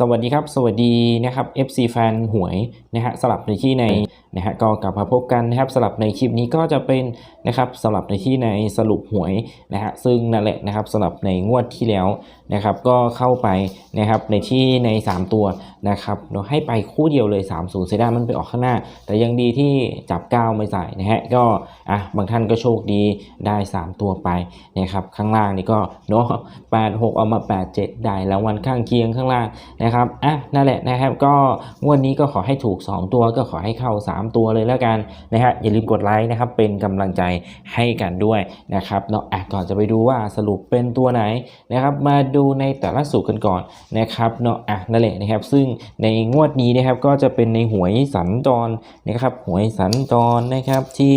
สวัสดีครับ สวัสดีนะครับ FC แฟนหวยนะฮะสลับในที่ในนะฮะก็กลับมาพบกันนะครับสลับในคลิปนี้ก็จะเป็นนะครับสลับในที่ในสรุปหวยนะฮะซึ่งนั่นแหละนะครับสลับในงวดที่แล้วนะครับก็เข้าไปนะครับในที่ใน 3 ตัวนะครับเราให้ไปคู่เดียวเลย 3 0เซด้ามันไปออกข้างหน้า แต่ยังดีที่จับ9ไม่ใส่นะฮะก็อะบางท่านก็โชคดีได้ 3 ตัวไปนะครับข้างล่างนี่ก็เนาะ8 6เอามา 8 7 ได้แล้ววันข้างเคียงข้างล่างนะครับอะนั่นแหละนะครับก็งวดนี้ก็ขอให้ถูก 2 ตัวก็ขอให้เข้า 3 ตัวเลยแล้วกันนะฮะอย่าลืมกดไลค์นะครับเป็นกำลังใจให้กันด้วยนะครับเนาะอะก่อนจะไปดูว่าสรุปเป็นตัวไหนนะครับมาดูในแต่ละสูตรกันก่อนนะครับเนาะอะนั่นแหละนะครับ ซึ่งในงวดนี้นะครับก็จะเป็นในหวยสัญจรนะครับ หวยสัญจรนะครับที่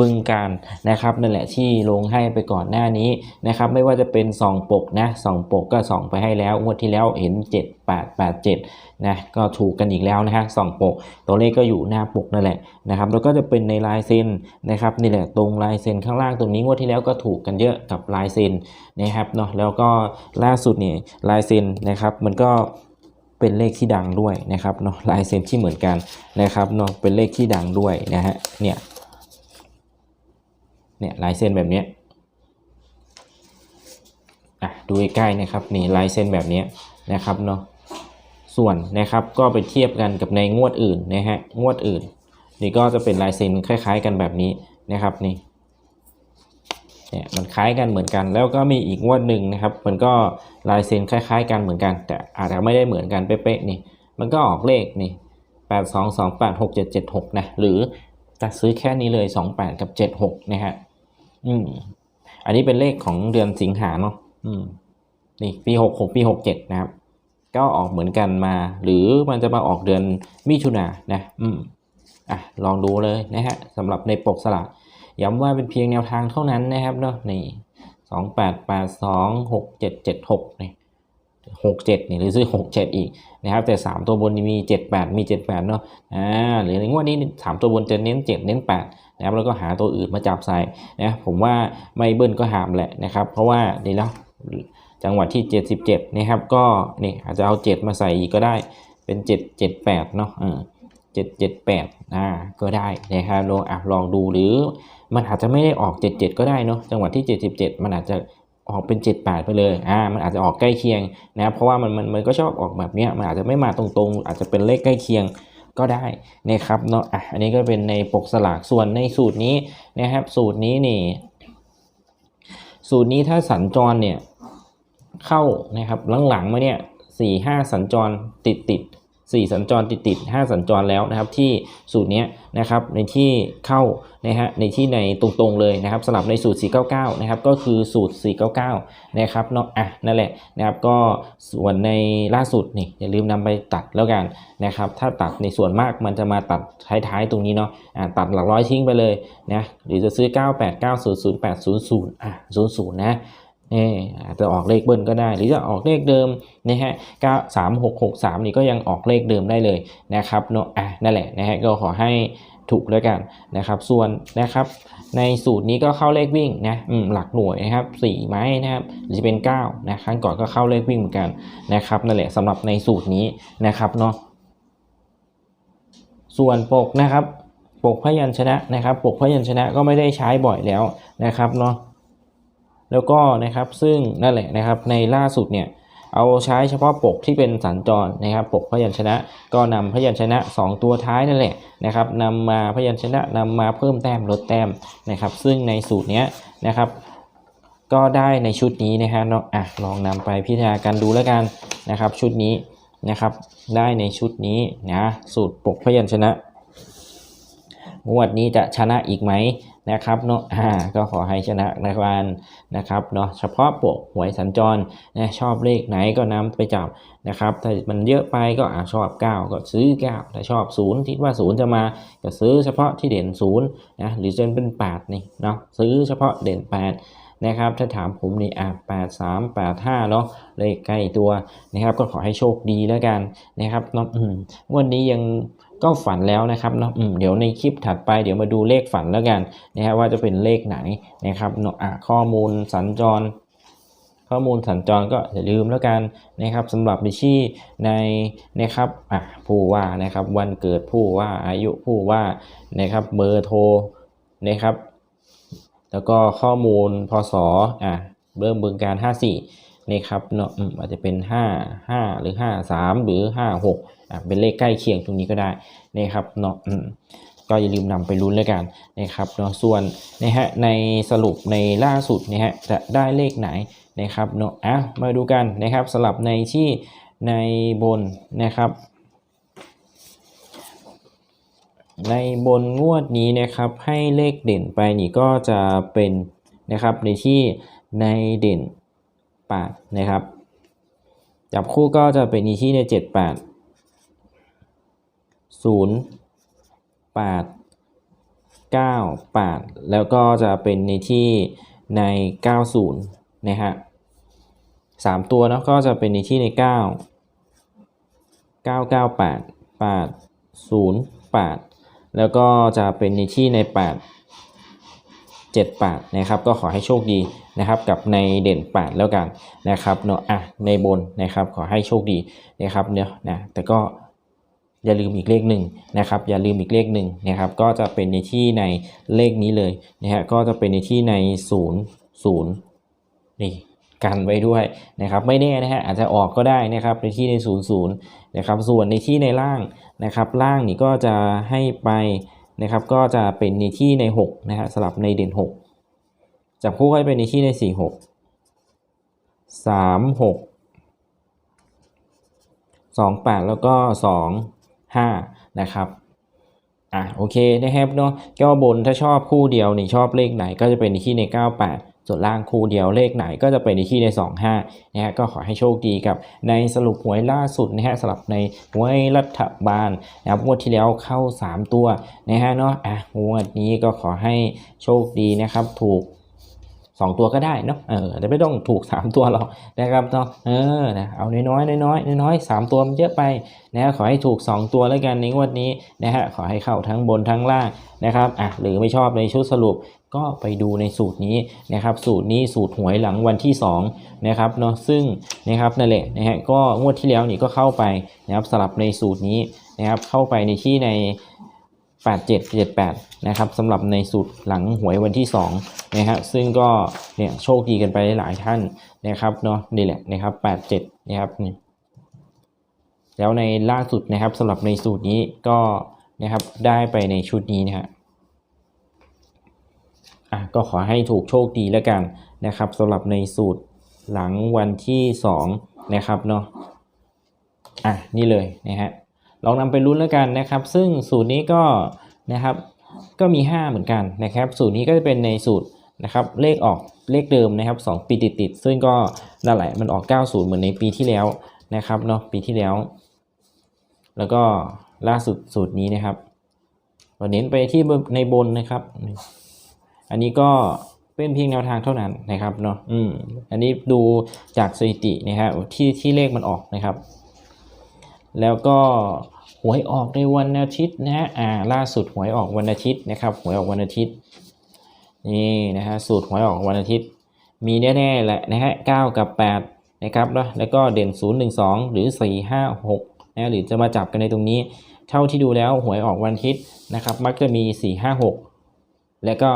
บึงการนะครับนั่นแหละที่ลงให้ไปก่อนหน้านี้นะครับไม่ว่าจะเป็นสองปกนะสองปกก็ส่องไปให้แล้วงวดที่แล้วเห็น 7 8 8 7นะก็ถูกกันอีกแล้วนะฮะสองปก ตัวเลขก็อยู่หน้าปกนั่นแหละนะครับแล้วก็จะเป็นในลายเซ็นนะครับนี่แหละตรงลายเซ็นข้างล่างตรงนี้งวดที่แล้วก็ถูกกันเยอะกับลายเซ็นนะครับเนาะแล้วก็ล่าสุดเนี่ยลายเซ็นนะครับมันก็เป็นเลขที่ดังด้วยนะครับเนาะลายเซ็นที่เหมือนกันนะครับเนาะเป็นเลขที่ดังด้วยนะฮะเนี่ย เนี่ยลายเส้นแบบนี้อะดูใกล้ๆนะครับนี่ลายเส้นแบบนี้นะครับเนาะส่วนนะครับก็ไปเทียบกันกับในงวดอื่นนะฮะงวดอื่น นี่ก็จะเป็นลายเซ็นคล้ายๆ กันแบบนี้นะครับนี่เนี่ยมันคล้ายกันเหมือนกัน แล้วก็มีอีกงวดหนึ่งนะครับ มันก็ลายเซ็นคล้าย ๆ กันเหมือนกัน แต่อาจจะไม่ได้เหมือนกันเป๊ะๆนี่มันก็ออกเลขนี่แปดสองสองแปดหกเจ็ดเจ็ดหกนะหรือจะซื้อแค่นี้เลยสองแปดกับเจ็ดหกนะฮะ อืม อันนี้เป็นเลขของเดือนสิงหาเนาะอืม นี่ปีหกหกปีหกเจ็ดนะครับ ก็ออกเหมือนกันมา หรือมันจะมาออกเดือนมิถุนานะ อืม อะ ลองดูเลยนะฮะสำหรับในปกสลากย้ำว่าเป็นเพียงแนวทางเท่านั้นนะครับเนาะนี่สองแปดแปดสองหกเจ็ดเจ็ดหกนี่หกเจ็ดนี่หรือซื้อหกเจ็ดอีกนะครับ แต่สามตัวบนมีเจ็ดแปดมีเจ็ดแปดเนาะอ่าหรือในงวดนี้สามตัวบนจะเน้นเจ็ดเน้นแปด นะครับแล้วก็หาตัวอื่นมาจับใส่นะผมว่าไม่เบิ้ลก็หามแหละนะครับเพราะว่านี่แล้วจังหวัดที่ 77นะครับก็นี่อาจจะเอา 7 มาใส่อีกก็ได้เป็น 7 78เนาะอ่า778อ่าก็ได้นะครับลองอะลองดูหรือมันอาจจะไม่ได้ออก 77 ก็ได้เนาะจังหวัดที่ 77 มันอาจจะออกเป็น 78 ไปเลยอ่ามันอาจจะออกใกล้เคียงนะครับเพราะว่ามันมันมันก็ชอบออกแบบเนี้ยมันอาจจะไม่มาตรงๆ อาจจะเป็นเลขใกล้เคียง ก็ได้นะครับเนาะอะอันนี้ก็เป็นในปกสลากส่วนในสูตรนี้นะครับ สูตรนี้นี่ สูตรนี้ถ้าสัญจรเนี่ยเข้านะครับหลังๆมาเนี่ยสี่ห้าสัญจรติดติด สี่สัญจรติดติดห้าสัญจรแล้วนะครับที่สูตรนี้นะครับในที่เข้านะฮะในที่ในตรงๆเลยนะครับสลับในสูตร 499 นะครับก็คือสูตร 499 นะครับเนาะอะนั่นแหละนะครับก็ส่วนในล่าสุดนี่อย่าลืมนำไปตัดแล้วกันนะครับถ้าตัดในส่วนมากมันจะมาตัดท้ายๆตรงนี้เนาะอะตัดหลักร้อยทิ้งไปเลยนะหรือจะซื้อ 98900800อะ00นะ นี่อาจจะออกเลขเบิ้ลก็ได้ หรือจะออกเลขเดิมนะฮะ9 3 6 6 3นี่ก็ยังออกเลขเดิมได้เลยนะครับเนาะอะนั่นแหละนะฮะก็ขอให้ถูกแล้วกันนะครับ ส่วนนะครับในสูตรนี้ก็เข้าเลขวิ่งนะอืมหลักหน่วยนะครับ4ไม้นะครับหรือจะเป็น9นะครั้งก่อนก็เข้าเลขวิ่งเหมือนกันนะครับนั่นแหละสำหรับในสูตรนี้นะครับเนาะส่วนปกนะครับ ปกพยัญชนะนะครับ ปกพยัญชนะก็ไม่ได้ใช้บ่อยแล้วนะครับเนาะ แล้วก็นะครับซึ่งนั่นแหละนะครับในล่าสุดเนี่ยเอาใช้เฉพาะปกที่เป็นสัญจรนะครับ ปกพยัญชนะก็นำพยัญชนะ 2 ตัวท้ายนั่นแหละนะครับนำมาพยัญชนะนำมาเพิ่มแต้มลดแต้มนะครับ ซึ่งในสูตรเนี้ยนะครับ ก็ได้ในชุดนี้นะฮะเนาะอะลองนำไปพิจารณากันดูแล้วกันนะครับ ชุดนี้นะครับ ได้ในชุดนี้นะสูตรปกพยัญชนะงวดนี้จะชนะอีกไหม นะครับเนาะอ่าก็ขอให้ชนะในวันนะครับเนาะเฉพาะปกหวยสัญจรนะชอบเลขไหนก็นำไปจับนะครับถ้ามันเยอะไปก็อาชอบ 9 ก็ซื้อ 9 ถ้าชอบ 0 คิดว่า 0 จะมาก็ซื้อเฉพาะที่เด่น0นะหรือจะเป็น 8 นี่เนาะซื้อเฉพาะเด่น 8นะครับถ้าถามผมนี่อะ8 3 8 5เนาะเลขใกล้ตัวนะครับ ก็ขอให้โชคดีแล้วกันนะครับเนาะอืมวันนี้ยัง ก็ฝันแล้วนะครับเนาะเดี๋ยวในคลิปถัดไปเดี๋ยวมาดูเลขฝันแล้วกันนะครับว่าจะเป็นเลขไหนนะครับเนาะข้อมูลสัญจร ข้อมูลสัญจรก็อย่าลืมแล้วกันนะครับสำหรับในที่ในนะครับอะผู้ว่านะครับวันเกิดผู้ว่าอายุผู้ว่านะครับเบอร์โทรนะครับ แล้วก็ข้อมูลพศอะเริ่มบึงการ 54นะครับเนาะอาจจะเป็น 5 5 หรือ 5 3 หรือ 5 6 เป็นเลขใกล้เคียงตรงนี้ก็ได้นะครับเนาะก็อย่าลืมนำไปลุ้นแล้วกันนะครับเนาะส่วนนะฮะในสรุปในล่าสุดนะฮะจะได้เลขไหนนะครับเนาะอะมาดูกันนะครับสลับในที่ในบนนะครับ ในบนงวดนี้นะครับให้เลขเด่นไปนี่ก็จะเป็นนะครับในที่ในเด่น8นะครับจับคู่ก็จะเป็นในที่ใน 78 ศูนย์แปดเก้าแปดแล้วก็จะเป็นในที่ใน 90นะฮะสามตัวเนาะก็จะเป็นในที่ใน 9 9 9 8 8 0 8 แล้วก็จะเป็นในที่ใน 8 7 8นะครับก็ขอให้โชคดีนะครับกับในเด่น 8 แล้วกันนะครับเนาะอะในบนนะครับขอให้โชคดีนะครับเนาะนะแต่ก็ อย่าลืมอีกเลขหนึ่งนะครับ อย่าลืมอีกเลขหนึ่งนะครับ ก็จะเป็นในที่ในเลขนี้เลยนะฮะ ก็จะเป็นในที่ใน 0 0 นี่กันไว้ด้วยนะครับ ไม่แน่นะฮะ อาจจะออกก็ได้นะครับในที่ใน 0 0นะครับ ส่วนในที่ในล่างนะครับ ล่างนี่ก็จะให้ไปนะครับ ก็จะเป็นในที่ใน6นะฮะสลับในเด่น 6จับคู่ให้เป็นในที่ใน 4 6 3 6 2 8 แล้วก็ 2 5 นะครับอะโอเคนะครับเนาะก็บนถ้าชอบคู่เดียวนี่ชอบเลขไหนก็จะเป็นในที่ใน 98 ส่วนล่างคู่เดียวเลขไหนก็จะเป็นในที่ใน 25นะฮะก็ขอให้โชคดีกับในสรุปหวยล่าสุดนะฮะสำหรับในหวยรัฐบาลนะครับงวดที่แล้วเข้า 3 ตัวนะฮะเนาะอะงวดนี้ก็ขอให้โชคดีนะครับถูก สองตัวก็ได้เนาะเออแต่ไม่ต้องถูก3ตัวหรอกนะครับเนาะเออนะเอาน้อยๆน้อยน้อยสามตัวมันเยอะไปนะฮะขอให้ถูก 2 ตัวแล้วกันในงวดนี้นะฮะขอให้เข้าทั้งบนทั้งล่างนะครับอะหรือไม่ชอบในชุดสรุปก็ไปดูในสูตรนี้นะครับ สูตรนี้สูตรหวยหลังวันที่2นะครับเนาะซึ่งนะครับนั่นแหละนะฮะก็งวดที่แล้วนี่ก็เข้าไปนะครับสลับในสูตรนี้นะครับเข้าไปในที่ใน 8778นะครับสำหรับในสูตรหลังหวยวันที่2นะฮะซึ่งก็เนี่ยโชคดีกันไปหลายท่านนะครับเนาะนี่แหละนะครับ87นะครับนี่แล้วในล่าสุดนะครับสำหรับในสูตรนี้ก็นะครับได้ไปในชุดนี้นะฮะอะก็ขอให้ถูกโชคดีแล้วกันนะครับสำหรับในสูตรหลังวันที่2นะครับเนาะอะนี่เลยนะฮะ ลองนำไปลุ้นแล้วกันนะครับ ซึ่งสูตรนี้ก็นะครับก็มี 5 เหมือนกันนะครับ สูตรนี้ก็จะเป็นในสูตรนะครับเลขออกเลขเดิมนะครับ 2 ปีติดๆซึ่งก็นั่นแหละมันออก 90 เหมือนในปีที่แล้วนะครับเนาะปีที่แล้ว แล้วก็ล่าสุดสูตรนี้นะครับเราเน้นไปที่ในบนนะครับ อันนี้ก็เป็นเพียงแนวทางเท่านั้นนะครับเนาะอืมอันนี้ดูจากสถิตินะครับที่ที่เลขมันออกนะครับ แล้วก็ วยออกในวันอาทิตย์นะฮะอ่าล่าสุดหวยออกวันอาทิตย์นะครับหวยออกวันอาทิตย์นี่นะฮะสูตรหวยออกวันอาทิตย์ มีแน่ๆแหละนะฮะ9กับ8นะครับแล้วแล้วก็เด่น0 1 2หนึ่งสองหรือ4 5 6นะหรือจะมาจับกันในตรงนี้ เท่าที่ดูแล้วหวยออกวันอาทิตย์นะครับมักจะมี4 5 6แล้วก็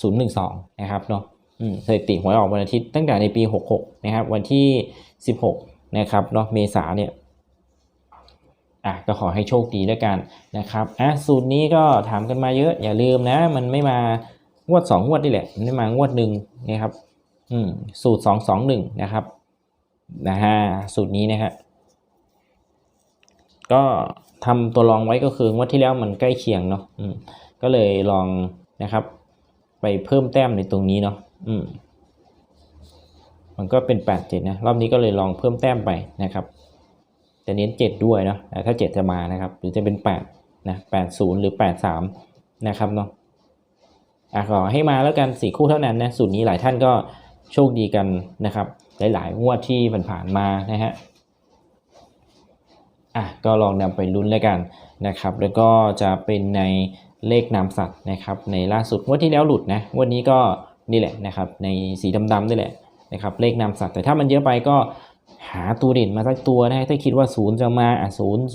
0 1 2นะครับเนาะอืมสถิติหวยออกวันอาทิตย์ตั้งแต่ในปี 66 นะครับ วันที่ 16 นะครับเนาะเมษาเนี่ย อะก็ขอให้โชคดีแล้วยกันนะครับอะสูตรนี้ก็ถามกันมาเยอะ อย่าลืมนะ มันไม่มางวด 2 งวดนี่แหละ มันไม่มางวดหนึ่งนะครับอืมสูตร 2 2 1 นะครับนะฮะสูตรนี้นะฮะก็ทำตัวรองไว้ก็คืองวดที่แล้วมันใกล้เคียงเนาะอืมก็เลยลองนะครับ ไปเพิ่มแต้มในตรงนี้เนาะอืมมันก็เป็น 8 7 นะ รอบนี้ก็เลยลองเพิ่มแต้มไปนะครับ จะเน้น 7 ด้วยเนาะถ้า 7 จะมานะครับ หรือจะเป็น8นะ80 หรือ 83 นะครับเนาะอะขอให้มาแล้วกันสี่คู่เท่านั้นนะสูตรนี้หลายท่านก็โชคดีกันนะครับ หลายๆงวดที่ผ่านๆมานะฮะอะก็ลองนำไปลุ้นแล้วกันนะครับ แล้วก็จะเป็นในเลขนามสัตว์นะครับ ในล่าสุดงวดที่แล้วหลุดนะงวดนี้ก็นี่แหละนะครับ ในสีดำๆนี่แหละนะครับ เลขนามสัตว์แต่ถ้ามันเยอะไปก็ หาตัวเด่นมาสักตัวนะฮะถ้าคิดว่า 0 จะมาอะ0 0 0 2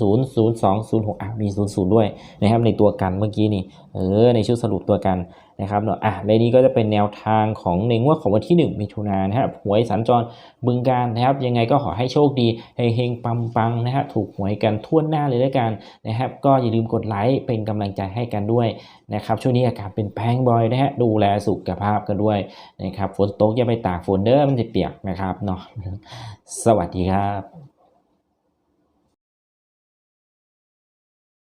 0 6อะมีศูนย์ศูนย์ด้วยนะครับในตัวกันเมื่อกี้นี่เออในชุดสรุปตัวกัน นะครับเนาะอะและนี้ก็จะเป็นแนวทางของในงวดของวันที่ 1 มิถุนายนนะครับหวยสัญจรบึงการนะครับ ยังไงก็ขอให้โชคดีเฮงๆปังๆนะฮะถูกหวยกันทั่วหน้าเลยด้วยกันนะครับก็อย่าลืมกดไลค์เป็นกำลังใจให้กันด้วยนะครับช่วงนี้อากาศเป็นแป้งบ่อยนะฮะดูแลสุขภาพกันด้วยนะครับฝนตกอย่าไปตากฝนเด้อมันจะเปียกนะครับเนาะสวัสดีครับ